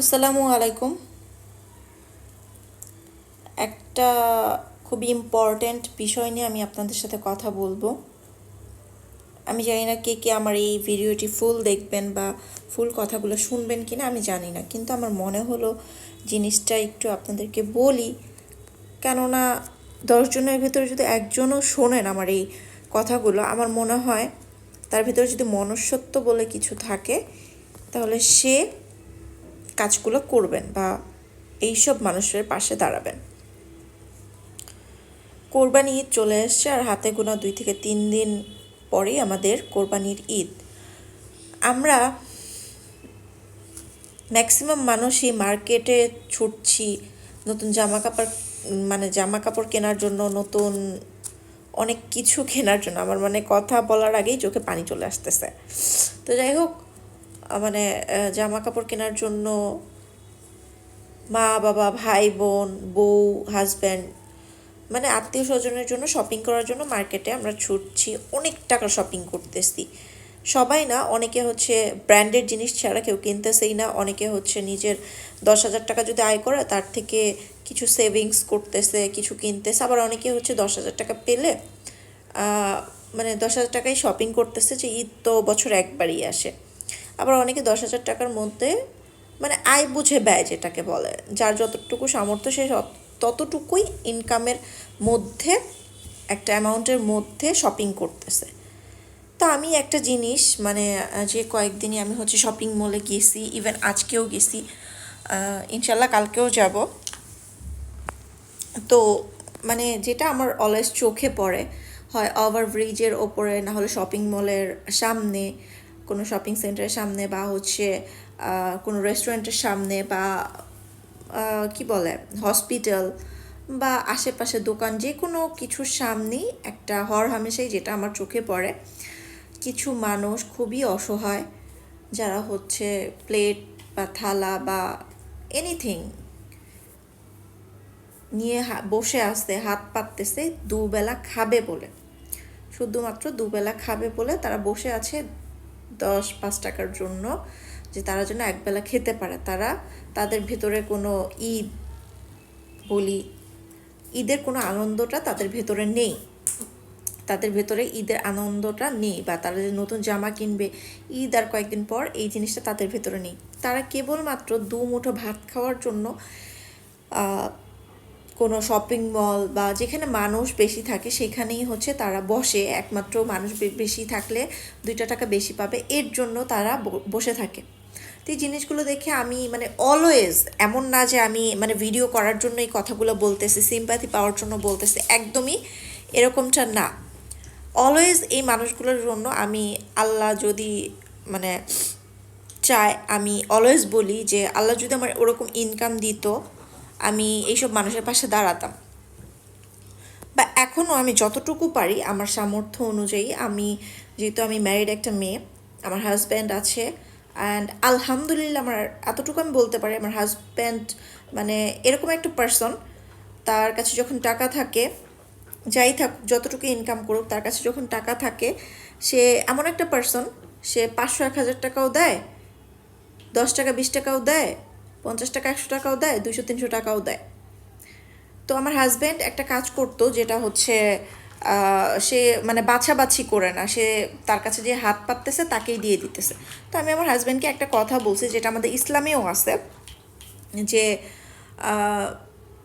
আসসালামু আলাইকুম। একটা খুবই ইম্পর্ট্যান্ট বিষয় নিয়ে আমি আপনাদের সাথে কথা বলব। আমি জানি না কে কে আমার এই ভিডিওটি ফুল দেখবেন বা ফুল কথাগুলো শুনবেন কি না আমি জানি না। কিন্তু আমার মনে হলো জিনিসটা একটু আপনাদেরকে বলি। কেননা দশজনের ভিতরে যদি একজনও শোনেন আমার এই কথাগুলো, আমার মনে হয় তার ভিতরে যদি মনুষ্যত্ব বলে কিছু থাকে, তাহলে সে কাজগুলো করবেন বা এইসব মানুষের পাশে দাঁড়াবেন। কোরবানি ঈদ চলে এসছে আর হাতে গোনা দুই থেকে তিন দিন পরেই আমাদের কোরবানির ঈদ। আমরা ম্যাক্সিমাম মানুষই মার্কেটে ছুটছি, নতুন জামা কাপড় মানে জামা কাপড় কেনার জন্য, নতুন অনেক কিছু কেনার জন্য। আমার মানে কথা বলার আগেই চোখে পানি চলে আসতেছে। তো যাই হোক মানে জামা কাপড় কেনার জন্য মা, বাবা, ভাই, বোন, বউ হাজব্যান্ড মানে আত্মীয় স্বজনের জন্য শপিং করার জন্য মার্কেটে আমরা ছুটছি, অনেক টাকা শপিং করতেছি। সবাই না, অনেকে হচ্ছে ব্র্যান্ডেড জিনিস ছাড়া কেউ কিনতেছেই না, অনেকে হচ্ছে নিজের দশ হাজার টাকা যদি আয় করে, তার থেকে কিছু সেভিংস করতেছে, কিছু কিনতেছে, আবার অনেকে হচ্ছে দশ হাজার টাকা পেলে মানে দশ হাজার টাকায় শপিং করতেছে যে ঈদ তো বছর একবারই আসে। আবার অনেকে দশ হাজার টাকার মধ্যে মানে আয় বুঝে ব্যয় যেটাকে বলে, যার যতটুকু সামর্থ্য সে ততটুকুই ইনকামের মধ্যে, একটা অ্যামাউন্টের মধ্যে শপিং করতেছে। তো আমি একটা জিনিস মানে যে কয়েকদিনই আমি হচ্ছে শপিং মলে গেছি ইভেন আজকেও গেছি ইনশাল্লাহ কালকেও যাব। তো মানে যেটা আমার অলওয়েজ চোখে পড়ে, হয় ওভার ব্রিজের ওপরে, না হলে শপিং মলের সামনে কোনো শপিং সেন্টারের সামনে বা হচ্ছে কোনো রেস্টুরেন্টের সামনে বা কি বলে হসপিটাল বা আশেপাশে দোকান যে কোনো কিছুর সামনেই একটা হর হামেশাই যেটা আমার চোখে পড়ে, কিছু মানুষ খুবই অসহায়, যারা হচ্ছে প্লেট বা থালা বা এনিথিং নিয়ে বসে আসতে, হাত পাততেছে, দুবেলা খাবে বলে। শুধুমাত্র দুবেলা খাবে বলে তারা বসে আছে দশ, পাঁচ টাকার জন্য যে তারা যেন একবেলা খেতে পারে। তারা তাদের ভেতরে কোনো ঈদ বলি, ঈদের কোনো আনন্দটা তাদের ভেতরে নেই। তাদের ভেতরে ঈদের আনন্দটা নেই বা তারা যে নতুন জামা কিনবে, ঈদ আর কয়েকদিন পর এই জিনিসটা তাদের ভেতরে নেই। তারা কেবলমাত্র দু মুঠো ভাত খাওয়ার জন্য কোনো শপিং মল বা যেখানে মানুষ বেশি থাকে, সেখানেই হচ্ছে তারা বসে। একমাত্র মানুষ বেশি থাকলে দুইটা টাকা বেশি পাবে, এর জন্য তারা বসে থাকে। তো এই জিনিসগুলো দেখে আমি মানে অলওয়েজ এমন না যে আমি মানে ভিডিও করার জন্য এই কথাগুলো বলতেছি সিম্প্যাথি পাওয়ার জন্য বলতেছি, একদমই এরকমটা না। অলওয়েজ এই মানুষগুলোর জন্য আমি আল্লাহ যদি মানে চায়, আমি অলওয়েজ বলি যে আল্লাহ যদি আমার ওরকম ইনকাম দিত আমি এইসব মানুষের পাশে দাঁড়াতাম। বা এখনও আমি যতটুকু পারি, আমার সামর্থ্য অনুযায়ী আমি, যেহেতু আমি ম্যারিড একটা মেয়ে, আমার হাজব্যান্ড আছে অ্যান্ড আলহামদুলিল্লাহ আমার এতটুকু আমি বলতে পারি, আমার হাজব্যান্ড মানে এরকম একটা পার্সন তার কাছে যখন টাকা থাকে, যাই থাক যতটুকু ইনকাম করুক, তার কাছে যখন টাকা থাকে, সে এমন একটা পার্সন সে পাঁচশো এক হাজার টাকাও দেয়, দশ টাকা, বিশ টাকাও দেয় পঞ্চাশ টাকা, একশো টাকাও দেয় দুশো তিনশো টাকাও দেয়। তো আমার হাজব্যান্ড একটা কাজ করতো, যেটা হচ্ছে সে মানে বাছাবাছি করে না। সে তার কাছে যে হাত পাততেছে, তাকেই দিয়ে দিতেছে। তো আমি আমার হাজব্যান্ডকে একটা কথা বলছি, যেটা আমাদের ইসলামেও আছে, যে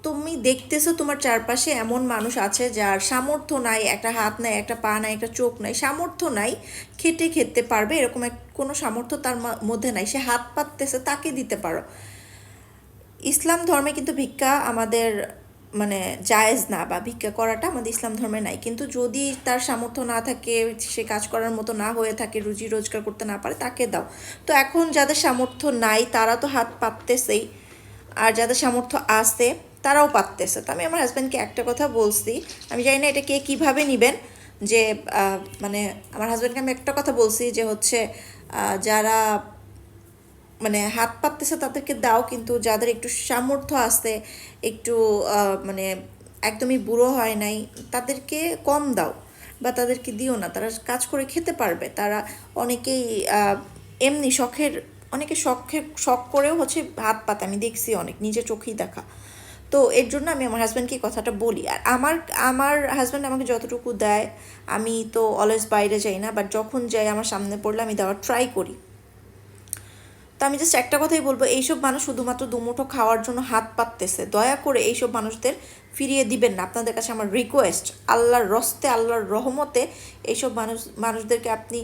তুমি দেখতেছো তোমার চারপাশে এমন মানুষ আছে যার সামর্থ্য নাই, একটা হাত নাই, একটা পা নাই, একটা চোখ নাই, সামর্থ্য নাই, খেটে খেতে পারবে, এরকম এক কোনো সামর্থ্য তার মধ্যে নাই। সে হাত পাততেছে, তাকে দিতে পারো। ইসলাম ধর্মে কিন্তু ভিক্ষা আমাদের মানে জায়েজ না বা ভিক্ষা করাটা আমাদের ইসলাম ধর্মে নাই। কিন্তু যদি তার সামর্থ্য না থাকে, সে কাজ করার মতো না হয়ে থাকে, রুজি রোজগার করতে না পারে, তাকে দাও। তো এখন যাদের সামর্থ্য নাই, তারা তো হাত পাততেছেই। আর যাদের সামর্থ্য আছে, তারাও পাততেছে। তো আমি আমার হাজব্যান্ডকে একটা কথা বলছি, আমি জানি না এটা কে কীভাবে নেবেন, যে মানে আমার হাজব্যান্ডকে আমি একটা কথা বলছি যে হচ্ছে যারা মানে হাত পাততেছে তাদেরকে দাও, কিন্তু যাদের একটু সামর্থ্য আছে, একটু মানে একদমই বুড়ো হয় নাই, তাদেরকে কম দাও বা তাদেরকে দিও না। তারা কাজ করে খেতে পারবে। তারা অনেকেই এমনি শখের, অনেকে শখে শখ করেও হচ্ছে হাত পাতে। আমি দেখছি অনেক, নিজের চোখেই দেখা। তো এর জন্য আমি আমার হাজব্যান্ডকে কথাটা বলি। আর আমার আমার হাজব্যান্ড আমাকে যতটুকু দেয়, আমি তো অলওয়েজ বাইরে যাই না বাট যখন যাই আমার সামনে পড়লে আমি দেওয়ার ট্রাই করি। তো আমি জাস্ট একটা কথাই বলব, এইসব মানুষ শুধুমাত্র দুমুঠো খাওয়ার জন্য হাত পাততেছে। দয়া করে এইসব মানুষদের ফিরিয়ে দিবেন না। আপনাদের কাছে আমার রিকোয়েস্ট আল্লাহর রস্তে, আল্লাহর রহমতে এইসব মানুষ, মানুষদেরকে আপনি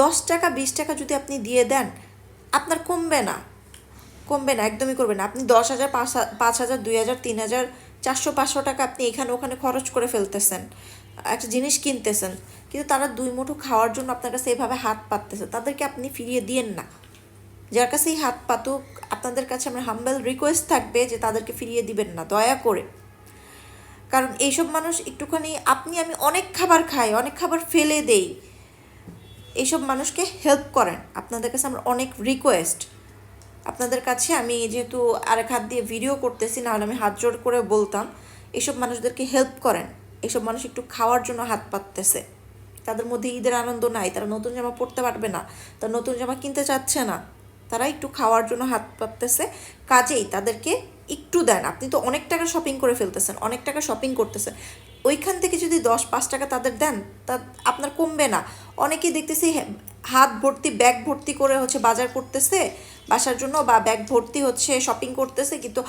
দশ টাকা, বিশ টাকা যদি আপনি দিয়ে দেন, আপনার কমবে না। কমবে না, একদমই করবে না। আপনি দশ হাজার পাঁচ হাজার, দুই হাজার, তিন হাজার, চারশো, পাঁচশো টাকা আপনি এখানে ওখানে খরচ করে ফেলতেছেন। একটা জিনিস কিনতেছেন। কিন্তু তারা দুই মুঠো খাওয়ার জন্য আপনার কাছে এভাবে হাত পাততেছে। তাদেরকে আপনি ফিরিয়ে দিয়েন না। যার কাছে এই হাত পাতুক আপনাদের কাছে আমার হাম্বেল রিকোয়েস্ট থাকবে যে তাদেরকে ফিরিয়ে দিবেন না, দয়া করে। কারণ এইসব মানুষ একটুখানি, আপনি, আমি অনেক খাবার খাই, অনেক খাবার ফেলে দেই। এইসব মানুষকে হেল্প করেন। আপনাদের কাছে আমার অনেক রিকোয়েস্ট আপনাদের কাছে আমি যেহেতু আরেক হাত দিয়ে ভিডিও করতেছি, নাহলে আমি হাত জোর করে বলতাম, এইসব মানুষদেরকে হেল্প করেন। এইসব মানুষ একটু খাওয়ার জন্য হাত পাততেছে। তাদের মধ্যে ঈদের আনন্দ নাই, তারা নতুন জামা পরতে পারবে না, তারা নতুন জামা কিনতে চাচ্ছে না। তারা একটু খাওয়ার জন্য হাত পাততেছে কাজেই তাদেরকে একটু দেন। আপনি তো অনেক টাকা শপিং করে ফেলতেছেন, অনেক টাকা শপিং করতেছেন। ওইখান থেকে যদি দশ, পাঁচ টাকা তাদের দেন, তা আপনার কমবে না। অনেকেই দেখতেছি হাত ভর্তি ব্যাগ ভর্তি করে হচ্ছে বাজার করতেছে, বাসার জন্য বা ব্যাগ ভর্তি হচ্ছে শপিং করতেছে, কিন্তু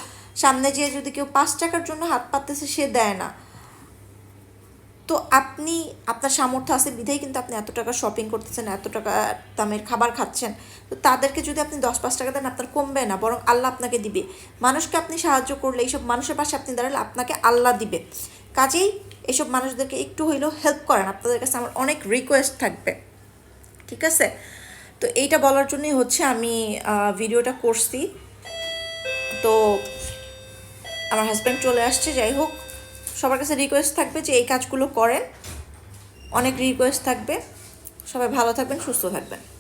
সামনে যেয়ে যদি কেউ পাঁচ টাকার জন্য হাত পাততেছে, সে দেয় না। তো আপনি, আপনার সামর্থ্য আছে বিধাই কিন্তু আপনি এত টাকা শপিং করতেছেন, এত টাকা দামের খাবার খাচ্ছেন, তো তাদেরকে যদি আপনি দশ পাঁচ টাকা দেন আপনার কমবে না, বরং আল্লাহ আপনাকে দিবে। মানুষকে আপনি সাহায্য করলে এইসব মানুষের পাশে আপনি দাঁড়ালে আপনাকে আল্লাহ দিবে। কাজেই এইসব মানুষদেরকে একটু হইলেও হেল্প করেন। আপনাদের কাছে আমার অনেক রিকোয়েস্ট থাকবে। ঠিক আছে? তো এইটা বলার জন্যই হচ্ছে আমি ভিডিওটা করছি। তো আমার হাজব্যান্ড চলে আসছে, যাই হোক। সবার কাছে রিকোয়েস্ট থাকবে যে এই কাজগুলো করেন। অনেক রিকোয়েস্ট থাকবে। সবাই ভালো থাকবেন, সুস্থ থাকবেন।